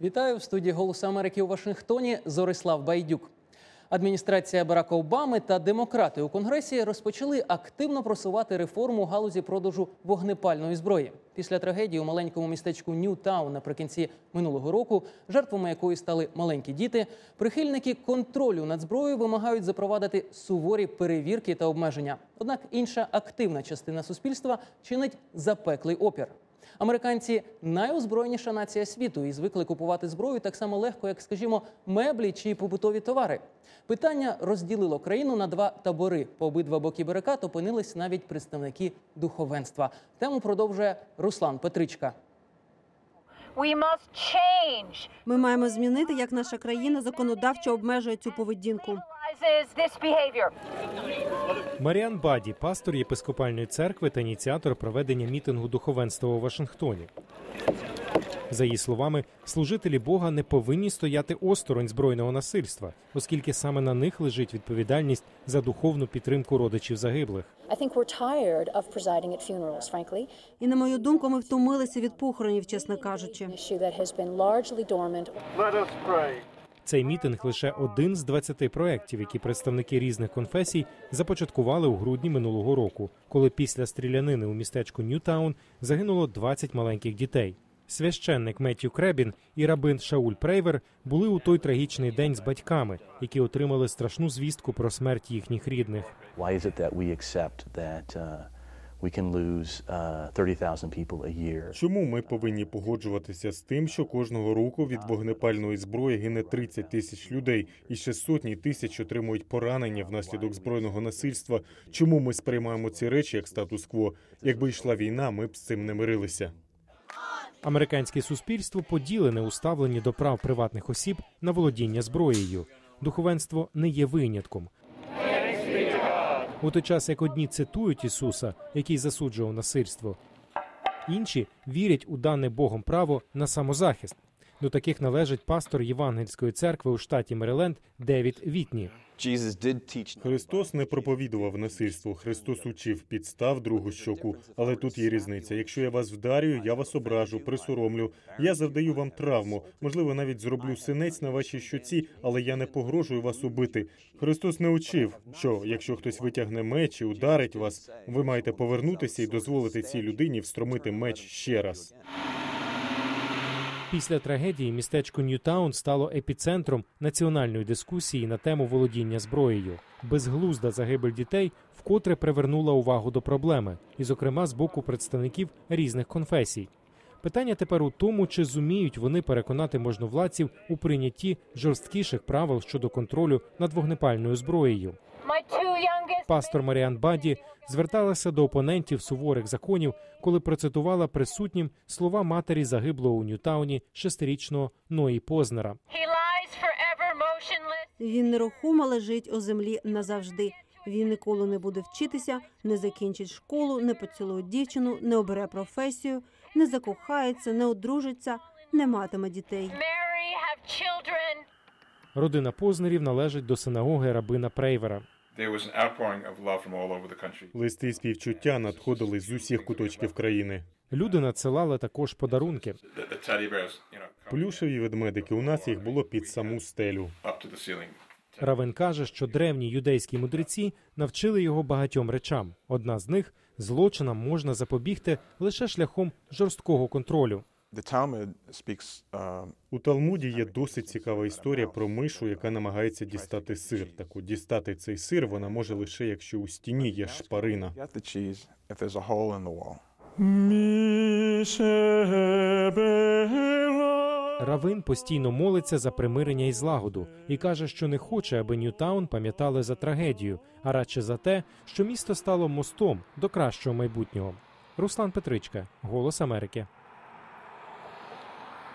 Вітаю в студії Голосу Америки у Вашингтоні. Зорислав Байдюк. Адміністрація Барака Обами та демократи у Конгресі розпочали активно просувати реформу галузі продажу вогнепальної зброї. Після трагедії у маленькому містечку Ньютаун наприкінці минулого року, жертвами якої стали маленькі діти, прихильники контролю над зброєю вимагають запровадити суворі перевірки та обмеження. Однак інша активна частина суспільства чинить запеклий опір. Американці найозброєніша нація світу і звикли купувати зброю так само легко, як, скажімо, меблі чи побутові товари. Питання розділило країну на два табори. По обидва боки барикад опинились навіть представники духовенства. Тему продовжує Руслан Петричка. Ми маємо змінити, як наша країна законодавчо обмежує цю поведінку. Маріан Баді, пастор єпископальної церкви та ініціатор проведення мітингу духовенства у Вашингтоні. За її словами, служителі Бога не повинні стояти осторонь збройного насильства, оскільки саме на них лежить відповідальність за духовну підтримку родичів загиблих. I think we're tired of presiding at funerals, frankly, І на мою думку, ми втомилися від похоронів, чесно кажучи. Цей мітинг лише один з 20 проєктів, які представники різних конфесій започаткували у грудні минулого року, коли після стрілянини у містечку Ньютаун загинуло 20 маленьких дітей. Священник Меттю Кребін і рабин Шауль Прейвер були у той трагічний день з батьками, які отримали страшну звістку про смерть їхніх рідних. We uh, can lose uh, 30,000 people a year? Чому ми повинні погоджуватися з тим, що кожного року від вогнепальної зброї гине 30 тисяч людей, і ще сотні тисяч отримують поранення внаслідок збройного насильства? Чому ми сприймаємо ці речі як статус-кво? Якби йшла війна, ми б з цим не мирилися. Американське суспільство поділене у ставленні до прав приватних осіб на володіння зброєю. Духовенство не є винятком. У той час, як одні цитують Ісуса, який засуджував насильство, інші вірять у дане Богом право на самозахист. До таких належить пастор Євангельської церкви у штаті Мериленд Девід Вітні. Христос не проповідував насильство. Христос учив підстав другу щоку. Але тут є різниця. Якщо я вас вдарю, я вас ображу, присоромлю. Я завдаю вам травму. Можливо, навіть зроблю синець на вашій щоці, але я не погрожую вас убити. Христос не учив, що якщо хтось витягне меч і ударить вас, ви маєте повернутися і дозволити цій людині встромити меч ще раз. Після трагедії містечко Ньютаун стало епіцентром національної дискусії на тему володіння зброєю. Безглузда загибель дітей вкотре привернула увагу до проблеми, і, зокрема, з боку представників різних конфесій. Питання тепер у тому, чи зуміють вони переконати можновладців у прийнятті жорсткіших правил щодо контролю над вогнепальною зброєю. Пастор Маріан Баді зверталася до опонентів суворих законів, коли процитувала присутнім слова матері загиблого у Ньютауні шестирічного Ної Познера. Він нерухомо лежить у землі назавжди. Він ніколи не буде вчитися, не закінчить школу, не поцілує дівчину, не обере професію, не закохається, не одружиться, не матиме дітей. Родина Познерів належить до синагоги рабина Прейвера. Листи співчуття надходили з усіх куточків країни. Люди надсилали також подарунки. Плюшеві ведмедики. У нас їх було під саму стелю. the каже, що древні юдейські мудреці навчили його багатьом речам. Одна з них злочинам можна запобігти лише шляхом жорсткого контролю. The Talmud um, У Талмуді є досить цікава історія про мишу, яка намагається дістати сир. Так от дістати цей сир вона може лише якщо у стіні є шпарина. Равин постійно молиться за примирення і злагоду і каже, що не хоче, аби Ньютаун пам'ятали за трагедію, а радше за те, що місто стало мостом до кращого майбутнього. Руслан Петричка, Голос Америки.